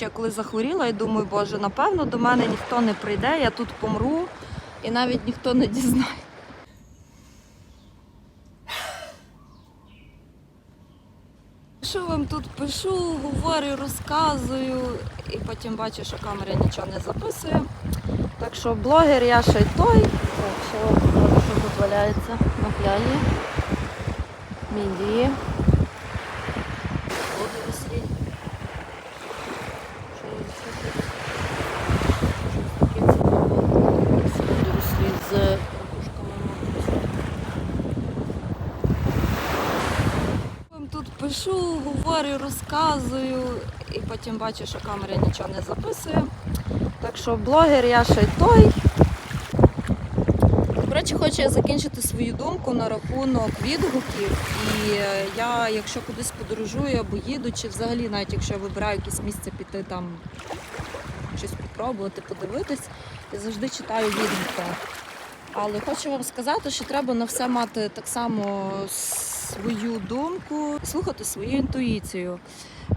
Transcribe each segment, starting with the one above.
Я коли захворіла, і думаю, боже, напевно, до мене ніхто не прийде, я тут помру, і навіть ніхто не дізнає. Що вам тут пишу, говорю, розказую, і потім бачу, що камера нічого не записує. Так що блогер я ще й той. Так, вам що тут валяється на пляжі. Мідії. Води веслі. Що є ще тут? Щось таке цікаве. Якісь люди рослі з ракушками. мабуть. Вам тут пишу, говорю, розказую, і потім бачу, що камера нічого не записує. Так що блогер я ще й той. До речі, хочу я закінчити свою думку на рахунок відгуків. І е, я, якщо кудись подорожую або їду, чи взагалі, навіть якщо я вибираю якесь місце піти там щось попробувати, подивитись, я завжди читаю відгуки. Але хочу вам сказати, що треба на все мати так само свою думку, слухати свою інтуїцію.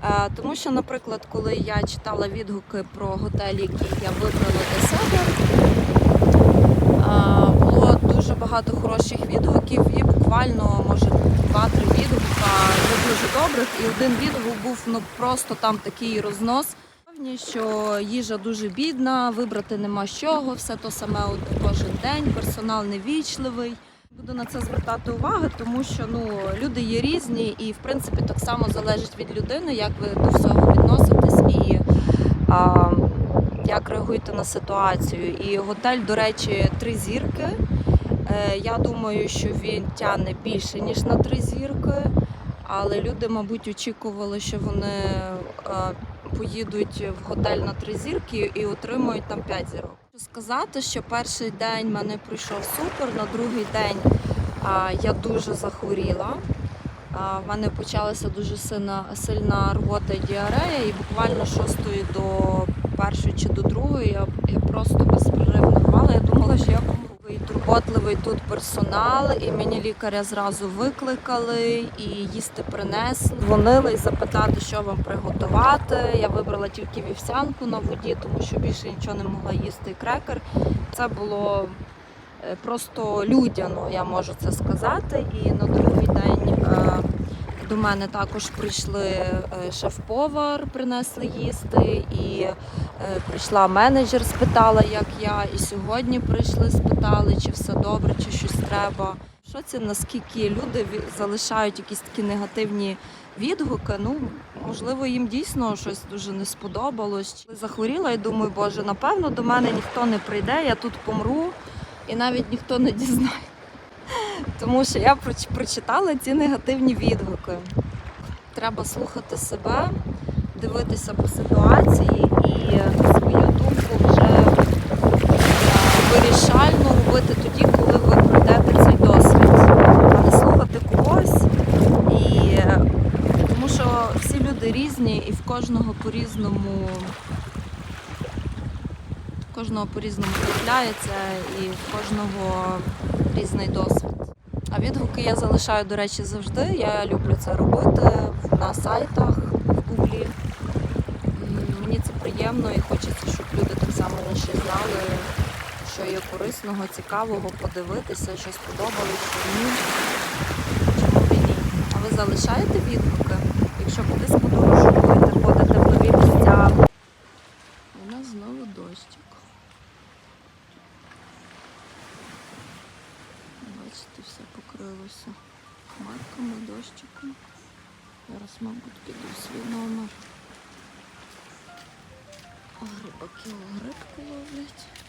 Е, Тому що, наприклад, коли я читала відгуки про готелі, які я вибрала для себе, е, було дуже багато хороших відгуків і буквально, може, два-три відгука не дуже добрих. І один відгук був ну просто там такий рознос. Певні, що їжа дуже бідна, вибрати нема з чого, все то саме от кожен день, персонал невічливий. Буду на це звертати увагу, тому що ну люди є різні, і в принципі так само залежить від людини, як ви до всього відноситесь і а, як реагуєте на ситуацію. І готель, до речі, три зірки. Е, я думаю, що він тягне більше ніж на три зірки, але люди, мабуть, очікували, що вони е, поїдуть в готель на три зірки і отримують там п'ять зірок. Хочу сказати, що перший день мене пройшов супер, на другий день а, я дуже захворіла. А, в мене почалася дуже сильна, сильна рвота і діарея, і буквально шостої до першої чи до другої я, я просто безперервно рвала. Я думала, що я помру. І турботливий тут персонал, і мені лікаря зразу викликали, і їсти принесли. Дзвонили і запитати, що вам приготувати. Я вибрала тільки вівсянку на воді, тому що більше нічого не могла їсти крекер. Це було е, просто людяно, я можу це сказати. І на другий день до мене також прийшли е, шеф-повар, принесли їсти, і е, прийшла менеджер, спитала, як я. І сьогодні прийшли, спитали, чи все добре, чи щось треба. Що це наскільки люди залишають якісь такі негативні відгуки? Ну можливо, їм дійсно щось дуже не сподобалось. Захворіла і думаю, боже, напевно, до мене ніхто не прийде, я тут помру, і навіть ніхто не дізнає. Тому що я прочитала ці негативні відгуки. Треба слухати себе, дивитися по ситуації і свою думку вже е, вирішально робити тоді, коли ви пройдете цей досвід, а не слухати когось. І тому що всі люди різні і в кожного по-різному. Кожного по-різному трапляється і в кожного різний досвід. А відгуки я залишаю, до речі, завжди. Я люблю це робити на сайтах, в гуглі. Мені це приємно і хочеться, щоб люди так само інші знали, що є корисного, цікавого, подивитися, що сподобалось, що ні. Чому і ні? А ви залишаєте відгуки? Якщо кудись подорожуєте, Бачите, все покрилося хмарками, дощиком. Зараз, мабуть, піду в свій номер. Рибаки Грибаки грибку ловлять.